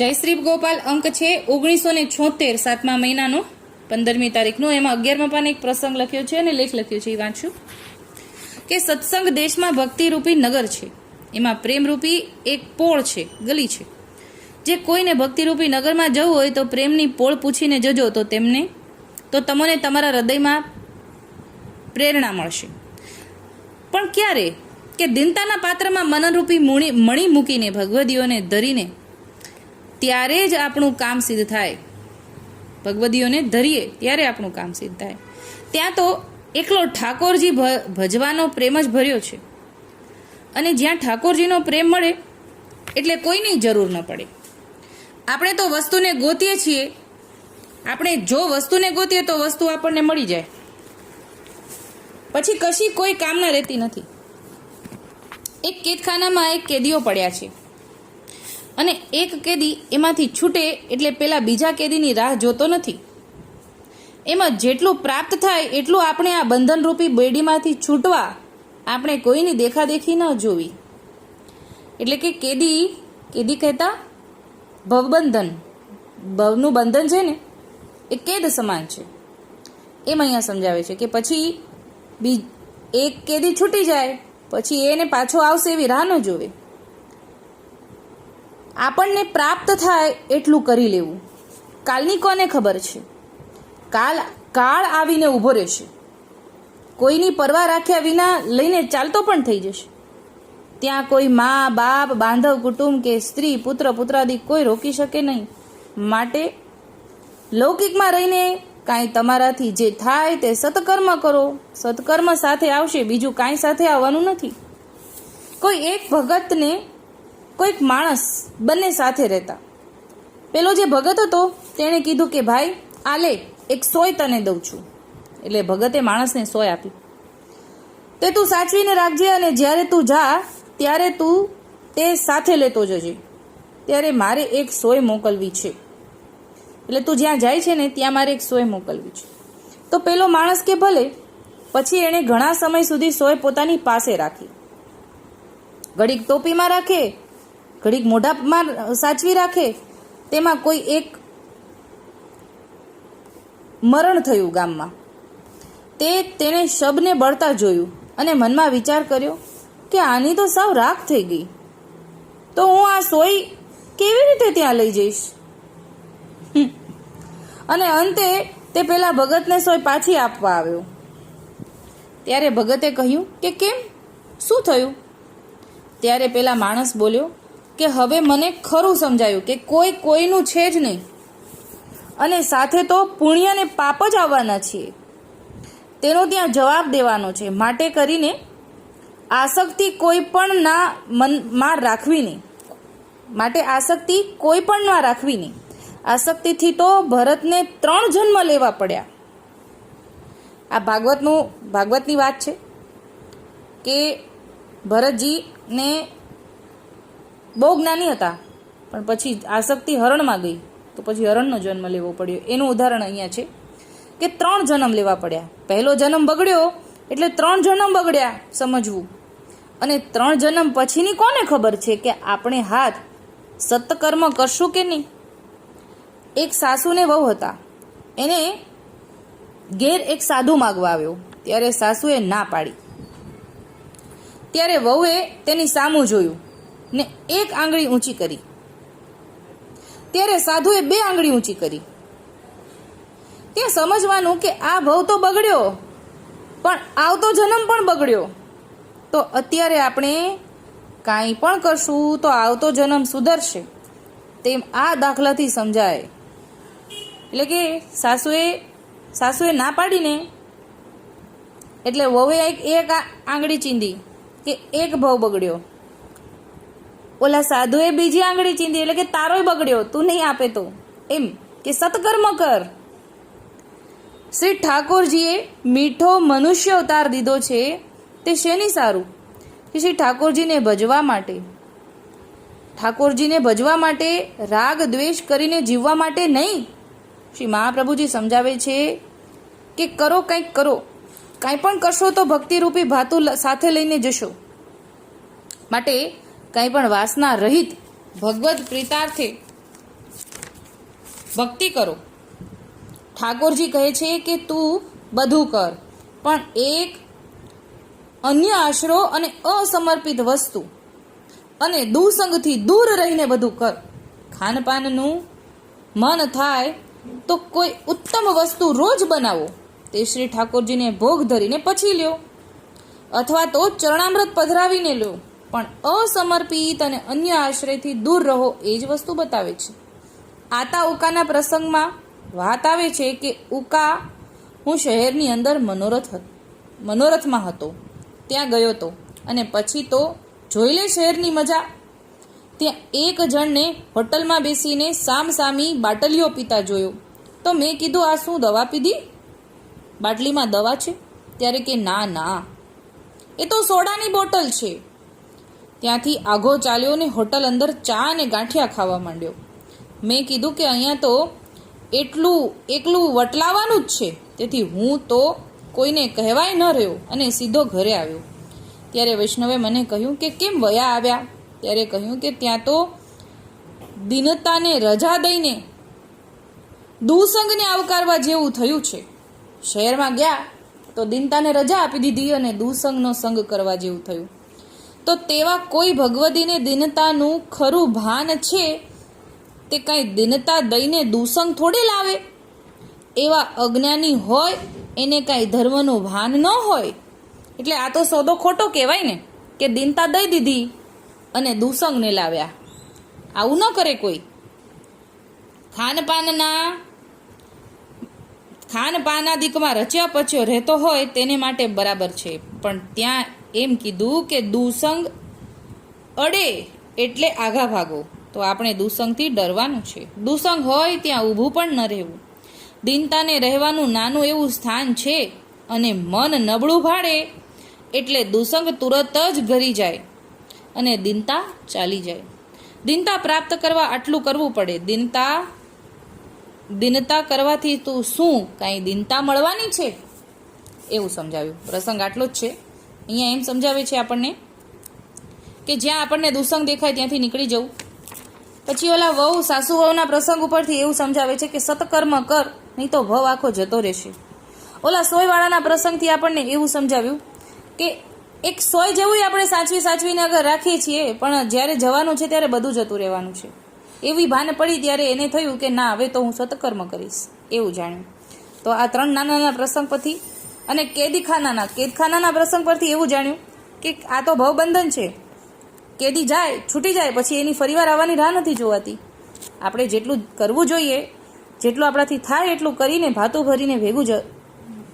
જયશ્રી ગોપાલ. અંક છે ઓગણીસો ને છોતેર, સાતમા મહિનાનો. પંદરમી તારીખનો. એમાં અગિયારમાં પાને એક પ્રસંગ લખ્યો છે અને લેખ લખ્યો છે. એ વાંચું કે સત્સંગ દેશમાં ભક્તિરૂપી નગર છે. એમાં પ્રેમરૂપી એક પોળ છે, ગલી છે. જે કોઈને ભક્તિરૂપી નગરમાં જવું હોય તો પ્રેમની પોળ પૂછીને જજો તો તેમને, તો તમને તમારા હૃદયમાં પ્રેરણા મળશે. પણ ક્યારે? કે દિનતાના પાત્રમાં મનનરૂપી મુણી, મણી મૂકીને ભગવદીઓને ધરીને ત્યારે જ આપણું કામ સિદ્ધ થાય. ભગવદીઓને ધરીએ ત્યારે આપણું કામ સિદ્ધ થાય. ત્યાં તો એકલો ઠાકોરજી ભજવાનો પ્રેમ જ ભર્યો છે. અને જ્યાં ઠાકોરજીનો પ્રેમ મળે, એટલે કોઈની જરૂર ન પડે. આપણે તો વસ્તુને ગોતીએ છીએ. આપણે જો વસ્તુને ગોતીએ તો વસ્તુ આપણને મળી જાય. પછી કશી કોઈ કામના રહેતી નથી. એક કેદખાનામાં એક કેદીઓ પડ્યા છે. અને એક કેદી એમાંથી છૂટે એટલે પેલા બીજા કેદીની રાહ જોતો નથી. એમાં જેટલું પ્રાપ્ત થાય એટલું આપણે આ બંધનરૂપી બેડીમાંથી છૂટવા આપણે કોઈની દેખાદેખી ન જોવી. એટલે કે કેદી કેદી કહેતા ભવબંધન. ભવનું બંધન છે ને, એ કેદ સમાન છે. એમ અહીંયા સમજાવે છે કે પછી બી એક કેદી છૂટી જાય, પછી એને પાછો આવશે એવી રાહ ન જોવે. આપણને પ્રાપ્ત થાય એટલું કરી લેવું. કાલની કોને ખબર છે? કાલ, કાળ આવીને ઊભો રહેશે. કોઈની પરવા રાખ્યા વિના લઈને ચાલતો પણ થઈ જશે. ત્યાં કોઈ મા, બાપ, બાંધવ, કુટુંબ કે સ્ત્રી, પુત્ર, પુત્રાદિ કોઈ રોકી શકે નહીં. માટે લૌકિકમાં રહીને કાંઈ તમારાથી જે થાય તે સત્કર્મ કરો. સત્કર્મ સાથે આવશે, બીજું કાંઈ સાથે આવવાનું નથી. કોઈ એક ભગતને કોઈક માણસ બંને સાથે રહેતા. પેલો જે ભગત હતો, તેણે કીધું કે, ભાઈ, આ લે, એક સોય તને દઉં છું. એટલે ભગતે માણસને સોય આપી. તે તું સાચવીને રાખજે અને જ્યારે તું જા, ત્યારે તું તે સાથે લેતો જજે. ત્યારે મારે એક સોય મોકલવી છે. એટલે તું જ્યાં જાય છે ને, ત્યાં મારે એક સોય મોકલવી છે. તો પેલો માણસ કે, ભલે. પછી એણે ઘણા સમય સુધી સોય પોતાની પાસે રાખી. ઘડીક ટોપીમાં રાખે ઘડીક મોઢામાં સાચવી રાખે, તેમાં કોઈ એક મરણ થયું ગામમાં. તે તેણે શબને બળતા જોયું અને મનમાં વિચાર કર્યો કે આની તો સાવ રાખ થઈ ગઈ. તો હું આ સોય કેવી રીતે ત્યાં લઈ જઈશ? અને અંતે તે પેલા ભગતને સોય પાછી આપવા આવ્યો. ત્યારે ભગતે કહ્યું કે કેમ? શું થયું? ત્યારે પેલા માણસ બોલ્યો કે હવે મને ખરું સમજાયું કે કોઈ કોઈનું છે જ નહીં. અને સાથે તો પુણ્ય અને પાપ જ આવવાના છીએ. તેનો ત્યાં જવાબ દેવાનો છે. માટે કરીને આસક્તિ કોઈ પણ ના મનમાં રાખવી નહીં. માટે આસક્તિ કોઈ પણ ના રાખવી નહીં. આસક્તિથી તો ભરતને ત્રણ જન્મ લેવા પડ્યા. આ ભાગવતનું, ભાગવતની વાત છે કે ભરતજીને બહુ જ્ઞાની હતા. પણ પછી આસક્તિ હરણમાં ગઈ. તો પછી હરણનો જન્મ લેવો પડ્યો. એનું ઉદાહરણ અહીંયા છે કે ત્રણ જન્મ લેવા પડ્યા. પહેલો જન્મ બગડ્યો એટલે ત્રણ જન્મ બગડ્યા સમજવું. અને ત્રણ જન્મ પછીની કોને ખબર છે કે આપણે હાથ સત્કર્મ કરશું કે નહીં? એક સાસુને વહુ હતા. એને ઘેર એક સાધુ માગવા આવ્યો. ત્યારે સાસુએ ના પાડી. ત્યારે વહુએ તેની સામું જોયું. ને એક આંગળી ઊંચી કરી. ત્યારે સાધુએ બે આંગળી ઊંચી કરી. ત્યાં સમજવાનું કે આ ભવ તો બગડ્યો, પણ આવતો જન્મ પણ બગડ્યો. તો અત્યારે આપણે કાંઈ પણ કરશું તો આવતો જન્મ સુધરશે. તેમ આ દાખલાથી સમજાય. એટલે કે સાસુએ સાસુએ ના પાડીને, એટલે વહુએ એક આંગળી ચીંધી કે એક ભવ બગડ્યો. ઓલા સાધુએ બીજી આંગળી ચીંધી એટલે કે તારોય બગડ્યો, તું નહીં આપે તો. એમ કે સત્કર્મ કર. શ્રી ઠાકોરજીએ મીઠો મનુષ્ય અવતાર દીધો છે, તે શેની સારું? કે શ્રી ઠાકોરજીને ભજવા માટે. ઠાકોરજીને ભજવા માટે રાગ દ્વેષ કરીને જીવવા માટે નહીં. શ્રી મહાપ્રભુજી સમજાવે છે કે કરો કંઈક કરો, કાંઈ પણ કરશો તો ભક્તિરૂપી ભાતુ સાથે લઈને જશો. માટે કંઈ પણ વાસના રહિત ભગવદ્ પ્રીતાર્થે ભક્તિ કરો. ઠાકોરજી કહે છે કે તું બધું કર, પણ એક અન્ય આશરો અને અસમર્પિત વસ્તુ અને દુસંગથી દૂર રહીને બધું કર. ખાનપાનનું મન થાય તો કોઈ ઉત્તમ વસ્તુ રોજ બનાવો. તે શ્રી ઠાકોરજીને ભોગ ધરીને પછી લ્યો. અથવા તો ચરણામૃત પધરાવીને લ્યો. પણ અસમર્પિત અને અન્ય આશ્રયથી દૂર રહો એ જ વસ્તુ બતાવે છે. આતા ઉકાના પ્રસંગમાં વાત આવે છે કે ઉકા હું શહેરની અંદર મનોરથ મનોરથમાં હતો. ત્યાં ગયો હતો અને પછી તો જોઈ લે શહેરની મજા. ત્યાં એક જણને હોટલમાં બેસીને સામસામી બાટલીઓ પીતા જોયો. તો મેં કીધું, આ શું દવા પીધી? બાટલીમાં દવા છે. ત્યારે કે, ના ના. એ તો સોડાની બોટલ છે. ત્યાંથી આઘો ચાલ્યો ને હોટલ અંદર ચા અને ગાંઠિયા ખાવા માંડ્યો. મેં કીધું કે અહીંયા તો એટલું, એકલું વટલાવાનું જ છે. તેથી હું તો કોઈને કહેવાય ન રહ્યો અને સીધો ઘરે આવ્યો. ત્યારે વૈષ્ણવે મને કહ્યું કે કેમ વયા આવ્યા? ત્યારે કહ્યું કે ત્યાં તો દિનતાને રજા દઈને દુસંગને આવકારવા જેવું થયું છે. શહેરમાં ગયા તો દિનતાને રજા આપી દીધી અને દુસંગનો સંગ કરવા જેવું થયું. તો તેવા કોઈ ભગવતીને દિનતાનું ખરું ભાન છે? તે કાંઈ દિનતા દઈને દુસંગ થોડી લાવે? એવા અજ્ઞાની હોય, એને કાંઈ ધર્મનું ભાન ન હોય? એટલે આ તો સોદો ખોટો કહેવાય ને, કે દિનતા દઈ દીધી અને દુસંગને લાવ્યા. આવું ન કરે કોઈ. ખાનપાનના, ખાનપાનાદિકમાં રચ્યા પચ્યો રહેતો હોય, તેને માટે બરાબર છે. પણ ત્યાં એમ કીધું કે દુસંગ અડે એટલે આઘા ભાગો. તો આપણે દુસંગથી ડરવાનું છે. દુસંગ હોય ત્યાં ઊભું પણ ન રહેવું. દિનતાને રહેવાનું નાનું એવું સ્થાન છે અને મન નબળું ભાડે એટલે દુસંગ તુરત જ ઘરી જાય અને દિનતા ચાલી જાય. દિનતા પ્રાપ્ત કરવા આટલું કરવું પડે. દિનતા દિનતા કરવાથી તું શું? કાંઈ દિનતા મળવાની છે? એવું સમજાવ્યું પ્રસંગ આટલો જ છે. અહીંયા એમ સમજાવે છે આપણને કે જ્યાં આપણને દુસંગ દેખાય ત્યાંથી નીકળી જવું. પછી ઓલા વહુ સાસુ વહુના પ્રસંગ ઉપરથી એવું સમજાવે છે કે સતકર્મ કર, નહીં તો ભવ આખો જતો રહેશે. ઓલા સોયવાળાના પ્રસંગથી આપણને એવું સમજાવ્યું કે એક સોય જેવું આપણે સાચવી સાચવીને અગર રાખીએ છીએ, પણ જ્યારે જવાનું છે ત્યારે બધું જતું રહેવાનું છે. એવી ભાન પડી ત્યારે એને થયું કે ના, હવે તો હું સતકર્મ કરીશ. એવું જાણ્યું. તો આ ત્રણ નાના નાના પ્રસંગ પરથી અને કેદીખાનાના, કેદખાનાના પ્રસંગ પરથી એવું જાણ્યું કે આ તો ભવબંધન છે. કેદી જાય, છૂટી જાય, પછી એની ફરીવાર આવવાની રાહ નથી જોવાતી. આપણે જેટલું કરવું જોઈએ, જેટલું આપણાથી થાય એટલું કરીને ભાતું ભરીને ભેગું જ,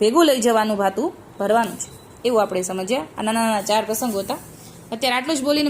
ભેગું લઈ જવાનું, ભાતું ભરવાનું છે. એવું આપણે સમજ્યા. આ નાના નાના ચાર પ્રસંગો હતા. અત્યારે આટલું જ બોલીને